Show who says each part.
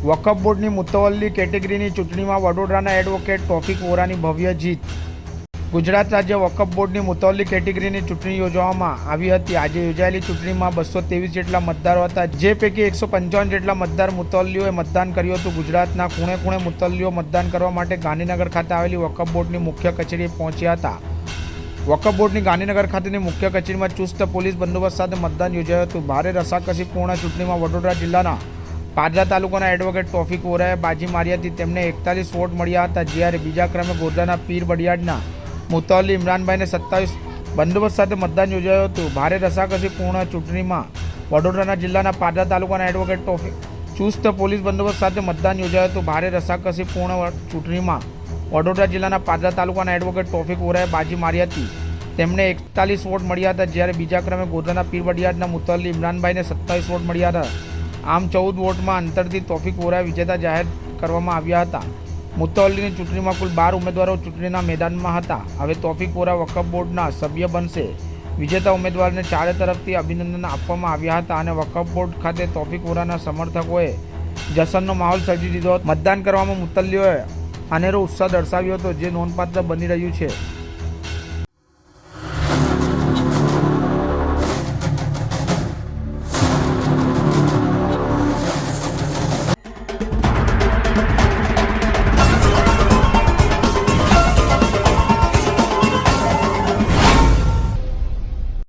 Speaker 1: વકફ બોર્ડની મુતવલ્લી કેટેગરીની ચૂંટણીમાં વડોદરાના એડવોકેટ તોફિક વોરાની ભવ્ય જીત. ગુજરાત રાજ્ય વકફ બોર્ડની મુતવલ્લી કેટેગરીની ચૂંટણી યોજવામાં આવી હતી. આજે યોજાયેલી ચૂંટણીમાં બસો ત્રેવીસ જેટલા મતદારો હતા. જે પૈકી એકસો પંચાવન જેટલા મતદાર મુતવલ્લીઓએ મતદાન કર્યું હતું. ગુજરાતના ખૂણે ખૂણે મુતવલ્લીઓ મતદાન કરવા માટે ગાંધીનગર ખાતે આવેલી વકફ બોર્ડની મુખ્ય કચેરીએ પહોંચ્યા હતા. વકફ બોર્ડની ગાંધીનગર ખાતેની મુખ્ય કચેરીમાં ચુસ્ત પોલીસ બંદોબસ્ત સાથે મતદાન યોજાયું હતું. ભારે રસાકસીપૂર્ણ ચૂંટણીમાં વડોદરા જિલ્લાના પાદરા તાલુકાના એડવોકેટ તોફિક વોરાએ બાજી મારી હતી. તેમને એકતાલીસ વોટ મળ્યા હતા. જ્યારે બીજા ક્રમે ગોધરાના પીર બડિયાડના મુતવલ્લી ઇમરાનભાઈને સત્તાવીસ બંદોબસ્ત સાથે મતદાન યોજાયું હતું. ભારે રસાકસીપૂર્ણ ચૂંટણીમાં વડોદરાના જિલ્લાના પાદરા તાલુકાના એડવોકેટ તોફિક ચુસ્ત પોલીસ બંદોબસ્ત સાથે મતદાન યોજાયું હતું. ભારે રસાકસીપૂર્ણ ચૂંટણીમાં વડોદરા જિલ્લાના પાદરા તાલુકાના એડવોકેટ તોફિક વોરાએ બાજી મારી હતી. તેમને એકતાલીસ વોટ મળ્યા હતા. જ્યારે બીજા ક્રમે ગોધરાના પીરબડિયાડના મુતલ્લી ઇમરાનભાઈને સત્તાવીસ વોટ મળ્યા હતા. આમ ચૌદ વોટમાં અંતરથી તોફિક વોરા વિજેતા જાહેર કરવામાં આવ્યા હતા. મુતવલ્લીની ચૂંટણીમાં કુલ બાર ઉમેદવારો ચૂંટણીના મેદાનમાં હતા. હવે તોફિક વોરા વકફ બોર્ડના સભ્ય બનશે. વિજેતા ઉમેદવારને ચારે તરફથી અભિનંદન આપવામાં આવ્યા હતા અને વકફ બોર્ડ ખાતે તોફિક વોરાના સમર્થકોએ જશનનો માહોલ સર્જી દીધો મતદાન કરવામાં મુતલ્લીઓએ અનેરો ઉત્સાહ દર્શાવ્યો હતો, જે નોંધપાત્ર બની રહ્યું છે.